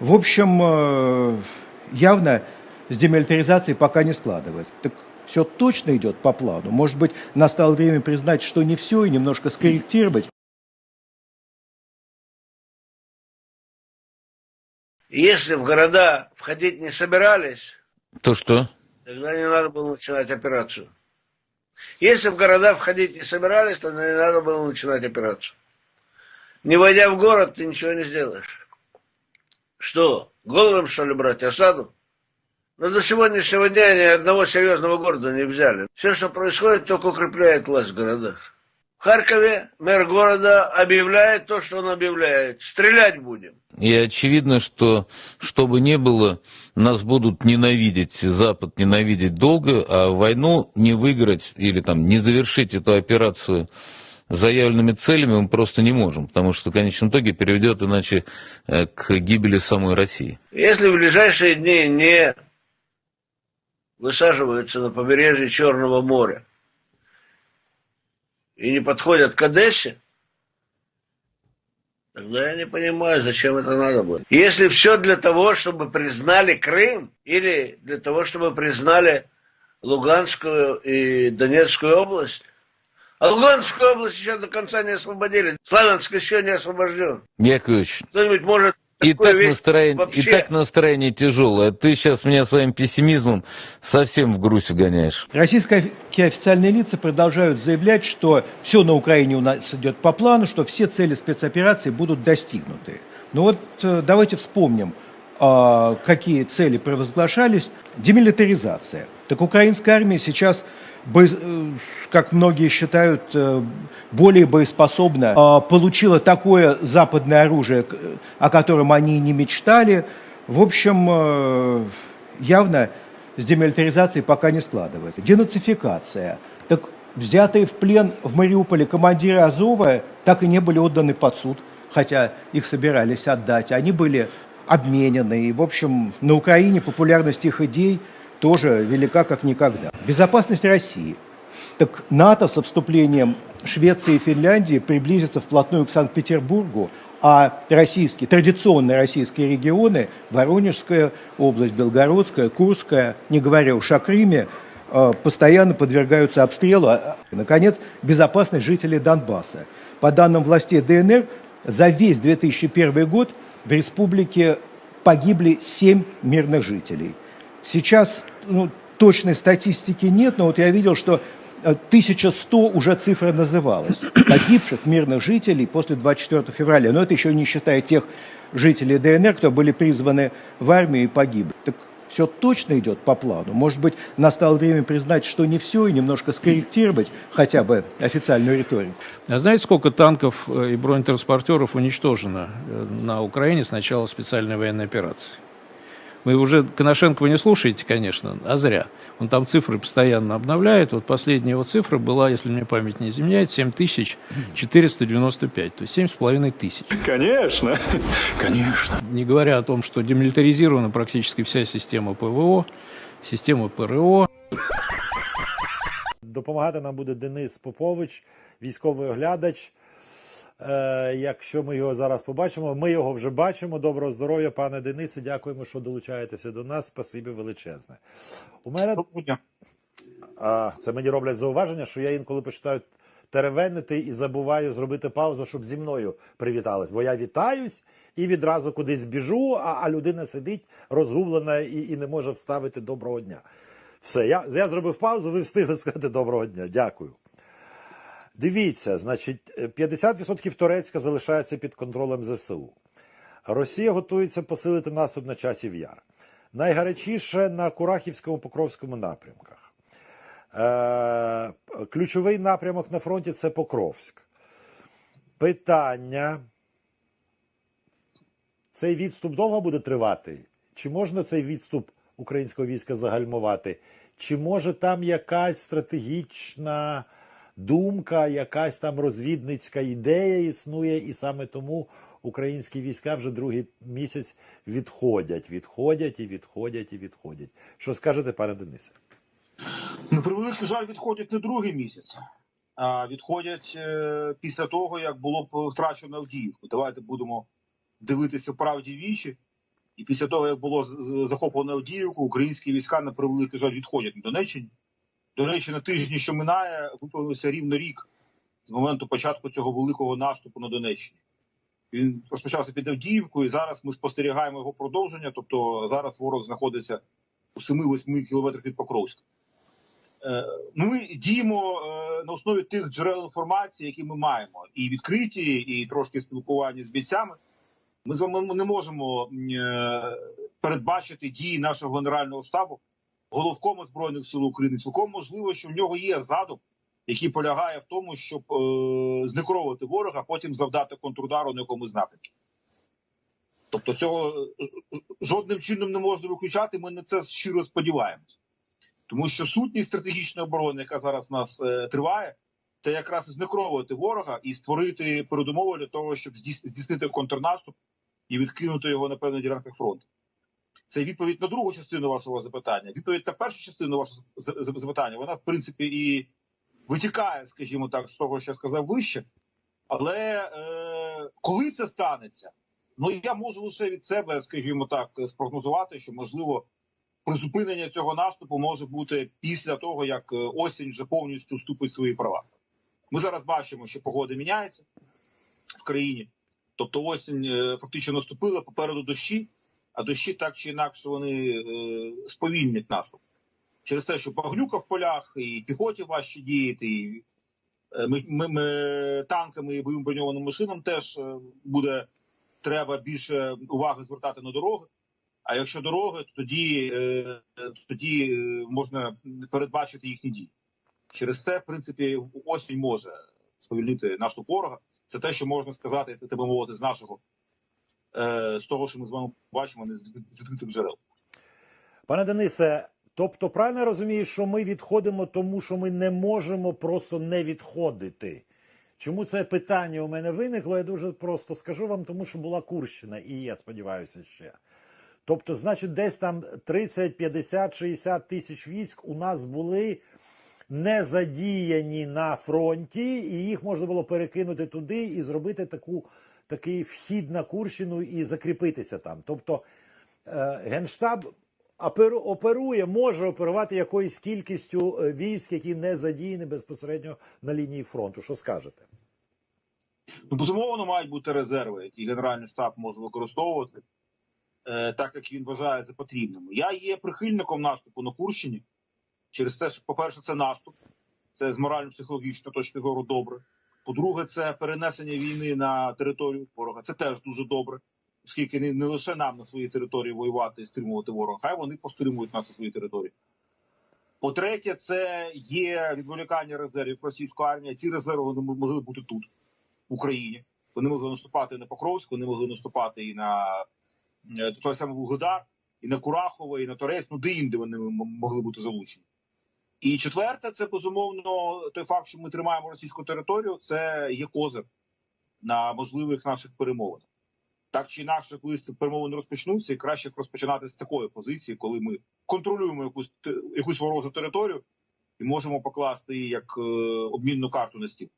В общем, э, явно с демилитаризацией пока не складывается. Так все точно идет по плану. Может быть, настало время признать, что не все, и немножко скорректировать. Если в города входить не собирались, То что? тогда не надо было начинать операцию. Если в города входить не собирались, то не надо было начинать операцию. Не войдя в город, ты ничего не сделаешь. Что, голодом, что ли, брать осаду? Но до сегодняшнего дня ни одного серьезного города не взяли. Все, что происходит, только укрепляет власть в городах. В Харькове мэр города объявляет то, что он объявляет. Стрелять будем. И очевидно, что что бы ни было, нас будут ненавидеть, Запад ненавидеть долго, а войну не выиграть или там не завершить эту операцию заявленными целями мы просто не можем, потому что в конечном итоге приведет иначе э, к гибели самой России. Если в ближайшие дни не высаживаются на побережье Черного моря и не подходят к Одессе, тогда я не понимаю, зачем это надо было. Если все для того, чтобы признали Крым, или для того, чтобы признали Луганскую и Донецкую область, Луганскую область еще до конца не освободили. Славянск еще не освобожден. Яковлевич, Кто-нибудь может и так, настроение, и так настроение тяжелое. Ты сейчас меня своим пессимизмом совсем в грусть гоняешь. Российские официальные лица продолжают заявлять, что все на Украине у нас идет по плану, что все цели спецоперации будут достигнуты. Ну вот э, давайте вспомним, а, какие цели провозглашались. Демилитаризация. Так украинская армия сейчас, как многие считают, э, более боеспособна, а, получила такое западное оружие, о котором они не мечтали. В общем, э, явно с демилитаризацией пока не складывается. Денацификация. Так взятые в плен в Мариуполе командиры Азова так и не были отданы под суд, хотя их собирались отдать. Они были обменены. И, в общем, на Украине популярность их идей тоже велика как никогда. Безопасность России. Так НАТО со вступлением Швеции и Финляндии приблизится вплотную к Санкт-Петербургу, а российские, традиционные российские регионы, Воронежская область, Белгородская, Курская, не говоря уж о Крыме, э, постоянно подвергаются обстрелу. А, Наконец, безопасность жителей Донбасса. По данным властей ДНР, за весь 2001 год в республике погибли 7 мирных жителей. Сейчас ну, точной статистики нет, но вот я видел, что э, 1100 уже цифра называлась погибших мирных жителей после 24 февраля. Но это еще не считая тех жителей ДНР, кто были призваны в армию и погибли. Так все точно идет по плану. Может быть, настало время признать, что не все, и немножко скорректировать хотя бы официальную риторику. А знаете, сколько танков э, и бронетранспортеров уничтожено э, на Украине с начала специальной военной операции? Вы уже Коношенкова не слушаете, конечно, а зря. Он там цифры постоянно обновляет. Вот последняя его цифра была, если мне память не изменяет, 7495, то есть 7,5 тысяч. Конечно, конечно. Не говоря о том, что демилитаризирована практически вся система ПВО, система ПРО, Допомагати нам буде Денис Попович, військовий оглядач. Е, якщо ми його зараз побачимо, ми його вже бачимо. Доброго здоров'я, пане Денису. Дякуємо, що долучаєтеся до нас. Спасибі величезне. У мене а, це мені роблять зауваження, що я інколи почитаю теревенити і забуваю зробити паузу, щоб зі мною привітались. Бо я вітаюсь і відразу кудись біжу, а, а людина сидить розгублена і, і не може вставити доброго дня. Все, я, я зробив паузу, ви встигли сказати доброго дня. Дякую. Дивіться, значить, е, 50% Турецька залишається під контролем ЗСУ. Росія готується посилити наступ на часів яр. Найгарячіше на Курахівському Покровському напрямках. Е, ключовий напрямок на фронті це Покровськ. Питання. Цей відступ довго буде тривати? Чи можна цей відступ українського війська загальмувати? Чи може там якась стратегічна думка, якась там розвідницька ідея існує, і саме тому українські війська вже другий місяць відходять, відходять і відходять і відходять. Що скажете, пане Денисе? Ну, превеликий жаль, відходять не другий місяць, а відходять е, після того, як було втрачено Авдіївку. Давайте будемо дивитися правді вічі. І після того, як було захоплено Авдіївку, українські війська на превеликий жаль відходять на Донеччині. До речі, на тижні, що минає, виповнився рівно рік з моменту початку цього великого наступу на Донеччині. Він розпочався під Авдіївкою, і зараз ми спостерігаємо його продовження. Тобто зараз ворог знаходиться у 7-8 кілометрах від Покровська. Е, Ми діємо е, на основі тих джерел інформації, які ми маємо, і відкриті, і трошки спілкування з бійцями. Ми з вами не можемо е, передбачити дії нашого генерального штабу, головкому збройних сил України. Цілком можливо, що в нього є задум, який полягає в тому, щоб е, знекровувати ворога, потім завдати контрудару на якомусь напрямку. Тобто цього е, е, жодним чином не можна виключати. Ми на це щиро сподіваємось. Тому що сутність стратегічної оборони, яка зараз нас е, триває, це якраз знекровувати ворога і створити передумови для того, щоб здійснити контрнаступ і відкинути його на певних ділянках фронту. Це відповідь на другу частину вашого запитання. Відповідь на першу частину вашого запитання, вона в принципі і витікає, скажімо так, з того, що я сказав вище. Але е, коли це станеться, ну я можу лише від себе, скажімо так, спрогнозувати, що можливо призупинення цього наступу може бути після того, як е, осінь вже повністю вступить свої права. Ми зараз бачимо, що погода міняється в країні. Тобто осінь е, фактично наступила попереду дощі, а дощі так чи інакше вони е, сповільнять наступ. Через те, що багнюка в полях, і піхоті важче діяти, і е, ми, ми, ми танками і бойовим броньованим машинам теж е, буде треба більше уваги звертати на дороги. А якщо дороги, то тоді, тоді можна передбачити їхні дії. Через це, в принципі, осінь може сповільнити наступ ворога. Це те, що можна сказати, би мовити, з нашого з того, що ми з вами бачимо, не з відкритих джерел. Пане Денисе, тобто правильно я розумію, що ми відходимо, тому що ми не можемо просто не відходити. Чому це питання у мене виникло? Я дуже просто скажу вам, тому що була Курщина, і я сподіваюся ще. Тобто, значить, десь там 30, 50, 60 тисяч військ у нас були не задіяні на фронті, і їх можна було перекинути туди і зробити таку, такий вхід на Курщину і закріпитися там. Тобто е, Генштаб оперує, може оперувати якоюсь кількістю е, військ, які не задіяні безпосередньо на лінії фронту. Що скажете? Ну, безумовно, мають бути резерви, які Генеральний штаб може використовувати, е, так як він вважає за потрібним. Я є прихильником наступу на Курщині через те, що, по-перше, це наступ, це з морально-психологічної точки зору добре. По-друге, це перенесення війни на територію ворога. Це теж дуже добре, оскільки не, не лише нам на своїй території воювати і стримувати ворога, хай вони постримують нас на своїй території. По-третє, це є відволікання резервів російської армії. Ці резерви вони могли бути тут, в Україні. Вони могли наступати на Покровськ, вони могли наступати і на е, той самий Вугледар, і на Курахове, і на Торецьк, ну де інде вони могли бути залучені. І четверте, це безумовно той факт, що ми тримаємо російську територію, це є козир на можливих наших перемовинах. Так чи інакше, коли ці перемовини розпочнуться, і краще розпочинати з такої позиції, коли ми контролюємо якусь якусь ворожу територію і можемо покласти її як е, обмінну карту на стіл.